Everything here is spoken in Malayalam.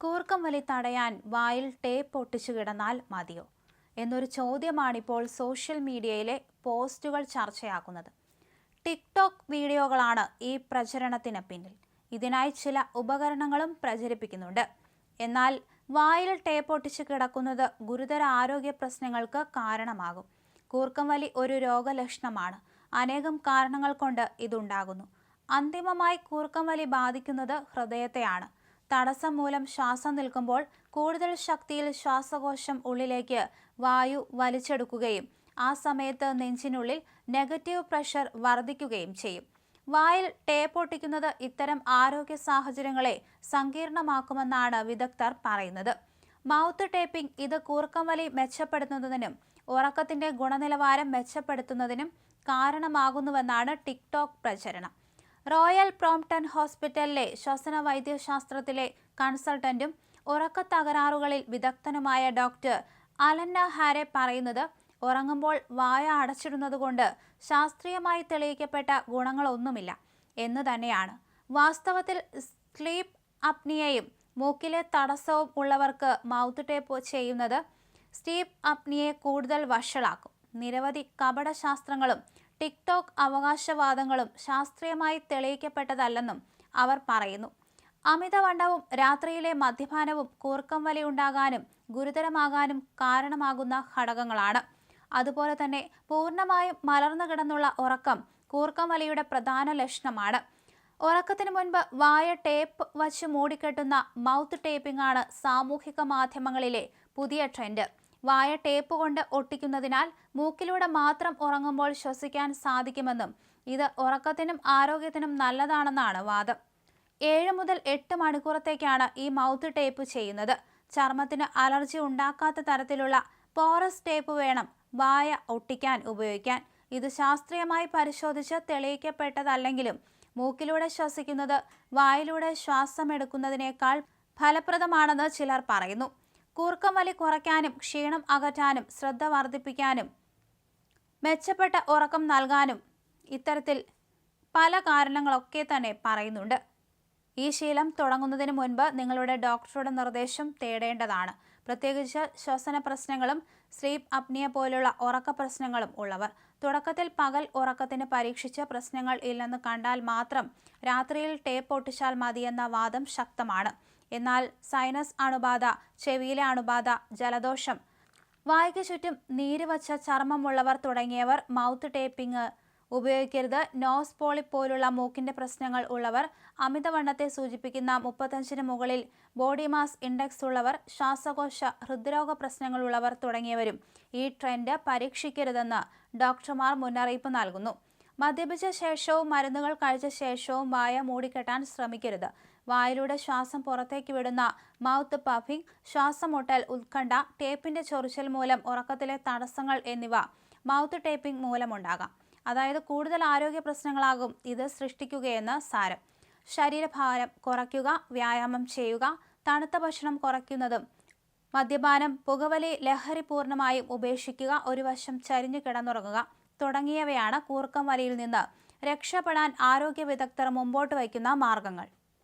കൂർക്കം വലി തടയാൻ വായിൽ ടേപ്പ് ഒട്ടിച്ചു കിടന്നാൽ മതിയോ? എന്നൊരു ചോദ്യമാണിപ്പോൾ സോഷ്യൽ മീഡിയയിലെ പോസ്റ്റുകൾ ചർച്ചയാക്കുന്നത്. ടിക്ടോക്ക് വീഡിയോകളാണ് ഈ പ്രചരണത്തിന് പിന്നിൽ. ഇതിനായി ചില ഉപകരണങ്ങളും പ്രചരിപ്പിക്കുന്നുണ്ട്. എന്നാൽ വായിൽ ടേപ്പ് ഒട്ടിച്ച് കിടക്കുന്നത് ഗുരുതര ആരോഗ്യ പ്രശ്നങ്ങൾക്ക് കാരണമാകും. കൂർക്കം വലി ഒരു രോഗലക്ഷണമാണ്. അനേകം കാരണങ്ങൾ കൊണ്ട് ഇതുണ്ടാകുന്നു. അന്തിമമായി കൂർക്കം വലി ബാധിക്കുന്നത് ഹൃദയത്തെയാണ്. തടസ്സം മൂലം ശ്വാസം നിൽക്കുമ്പോൾ കൂടുതൽ ശക്തിയിൽ ശ്വാസകോശം ഉള്ളിലേക്ക് വായു വലിച്ചെടുക്കുകയും ആ സമയത്ത് നെഞ്ചിനുള്ളിൽ നെഗറ്റീവ് പ്രഷർ വർദ്ധിക്കുകയും ചെയ്യും. വായിൽ ടേപ്പ് ഒട്ടിക്കുന്നത് ഇത്തരം ആരോഗ്യ സാഹചര്യങ്ങളെ സങ്കീർണമാക്കുമെന്നാണ് വിദഗ്ധർ പറയുന്നത്. മൗത്ത് ടേപ്പിംഗ് ഇത് കൂർക്കം വലി മെച്ചപ്പെടുത്തുന്നതിനും ഉറക്കത്തിന്റെ ഗുണനിലവാരം മെച്ചപ്പെടുത്തുന്നതിനും കാരണമാകുന്നുവെന്നാണ് ടിക്ടോക്ക് പ്രചരണം. റോയൽ പ്രോംപ്ടൺ ഹോസ്പിറ്റലിലെ ശ്വസന വൈദ്യശാസ്ത്രത്തിലെ കൺസൾട്ടന്റും ഉറക്ക തകരാറുകളിൽ വിദഗ്ധനുമായ ഡോക്ടർ അലന്ന ഹാരെ പറയുന്നത് ഉറങ്ങുമ്പോൾ വായ അടച്ചിടുന്നതുകൊണ്ട് ശാസ്ത്രീയമായി തെളിയിക്കപ്പെട്ട ഗുണങ്ങളൊന്നുമില്ല എന്ന് തന്നെയാണ്. വാസ്തവത്തിൽ സ്ലീപ്പ് അപ്നിയയും മൂക്കിലെ തടസ്സവും ഉള്ളവർക്ക് മൗത്ത് ടേപ്പ് ചെയ്യുന്നത് സ്റ്റീപ്പ് അപ്നിയെ കൂടുതൽ വഷളാക്കും. നിരവധി കപടശാസ്ത്രങ്ങളും ടിക്ടോക്ക് അവകാശവാദങ്ങളും ശാസ്ത്രീയമായി തെളിയിക്കപ്പെട്ടതല്ലെന്നും അവർ പറയുന്നു. അമിതവണ്ണവും രാത്രിയിലെ മദ്യപാനവും കൂർക്കം വലയുണ്ടാകാനും ഗുരുതരമാകാനും കാരണമാകുന്ന ഘടകങ്ങളാണ്. അതുപോലെ തന്നെ പൂർണമായും മലർന്നു കിടന്നുള്ള ഉറക്കം കൂർക്കം വലയുടെ പ്രധാന ലക്ഷണമാണ്. ഉറക്കത്തിന് മുൻപ് വായ ടേപ്പ് വച്ച് മൂടിക്കെട്ടുന്ന മൗത്ത് ടേപ്പിംഗ് ആണ് സാമൂഹിക മാധ്യമങ്ങളിലെ പുതിയ ട്രെൻഡ്. വായ ടേപ്പ് കൊണ്ട് ഒട്ടിക്കുന്നതിനാൽ മൂക്കിലൂടെ മാത്രം ഉറങ്ങുമ്പോൾ ശ്വസിക്കാൻ സാധിക്കുമെന്നും ഇത് ഉറക്കത്തിനും ആരോഗ്യത്തിനും നല്ലതാണെന്നാണ് വാദം. ഏഴ് മുതൽ എട്ട് മണിക്കൂറത്തേക്കാണ് ഈ മൗത്ത് ടേപ്പ് ചെയ്യുന്നത്. ചർമ്മത്തിന് അലർജി ഉണ്ടാക്കാത്ത തരത്തിലുള്ള പോറസ് ടേപ്പ് വേണം വായ ഒട്ടിക്കാൻ ഉപയോഗിക്കാൻ. ഇത് ശാസ്ത്രീയമായി പരിശോധിച്ച് തെളിയിക്കപ്പെട്ടതല്ലെങ്കിലും മൂക്കിലൂടെ ശ്വസിക്കുന്നത് വായിലൂടെ ശ്വാസമെടുക്കുന്നതിനേക്കാൾ ഫലപ്രദമാണെന്ന് ചിലർ പറയുന്നു. കൂർക്കം വലി കുറയ്ക്കാനും ക്ഷീണം അകറ്റാനും ശ്രദ്ധ വർദ്ധിപ്പിക്കാനും മെച്ചപ്പെട്ട ഉറക്കം നൽകാനും ഇത്തരത്തിൽ പല കാരണങ്ങളൊക്കെ തന്നെ പറയുന്നുണ്ട്. ഈ ശീലം തുടങ്ങുന്നതിന് മുൻപ് നിങ്ങളുടെ ഡോക്ടറുടെ നിർദ്ദേശം തേടേണ്ടതാണ്. പ്രത്യേകിച്ച് ശ്വസന പ്രശ്നങ്ങളും സ്ലീപ്പ് അപ്നിയ പോലുള്ള ഉറക്ക പ്രശ്നങ്ങളും ഉള്ളവർ. തുടക്കത്തിൽ പകൽ ഉറക്കത്തിന് പരീക്ഷിച്ച് പ്രശ്നങ്ങൾ ഇല്ലെന്ന് കണ്ടാൽ മാത്രം രാത്രിയിൽ ടേപ്പ് ഒട്ടിച്ചാൽ മതിയെന്ന വാദം ശക്തമാണ്. എന്നാൽ സൈനസ് അണുബാധ ചെവിയിലെ അണുബാധ ജലദോഷം വായ്ക്ക് ചുറ്റും നീര് വച്ച ചർമ്മമുള്ളവർ തുടങ്ങിയവർ മൗത്ത് ടേപ്പിംഗ് ഉപയോഗിക്കരുത്. നോസ് പോളി പോലുള്ള മൂക്കിന്റെ പ്രശ്നങ്ങൾ ഉള്ളവർ അമിതവണ്ണത്തെ സൂചിപ്പിക്കുന്ന മുപ്പത്തഞ്ചിന് മുകളിൽ ബോഡി മാസ് ഇൻഡെക്സ് ഉള്ളവർ ശ്വാസകോശ ഹൃദ്രോഗ പ്രശ്നങ്ങളുള്ളവർ തുടങ്ങിയവരും ഈ ട്രെൻഡ് പരീക്ഷിക്കരുതെന്ന് ഡോക്ടർമാർ മുന്നറിയിപ്പ് നൽകുന്നു. മദ്യപിച്ച ശേഷവും മരുന്നുകൾ കഴിച്ച ശേഷവും വായ മൂടിക്കെട്ടാൻ ശ്രമിക്കരുത്. വായിലൂടെ ശ്വാസം പുറത്തേക്ക് വിടുന്ന മൗത്ത് പഫിംഗ് ശ്വാസമുട്ടൽ ഉത്കണ്ഠ ടേപ്പിന്റെ ചൊറിച്ചൽ മൂലം ഉറക്കത്തിലെ തടസ്സങ്ങൾ എന്നിവ മൗത്ത് ടേപ്പിംഗ് മൂലമുണ്ടാകാം. അതായത് കൂടുതൽ ആരോഗ്യ പ്രശ്നങ്ങളാകും ഇത് സൃഷ്ടിക്കുകയെന്ന് സാരം. ശരീരഭാരം കുറയ്ക്കുക വ്യായാമം ചെയ്യുക തണുത്ത ഭക്ഷണം കുറയ്ക്കുന്നതും മദ്യപാനം പുകവലി ലഹരി പൂർണമായും ഉപേക്ഷിക്കുക ഒരു വശം ചരിഞ്ഞു കിടന്നുറങ്ങുക തുടങ്ങിയവയാണ് കൂർക്കം വലിയിൽ നിന്ന് രക്ഷപ്പെടാൻ ആരോഗ്യ വിദഗ്ധർ മുമ്പോട്ട് വയ്ക്കുന്ന മാർഗങ്ങൾ.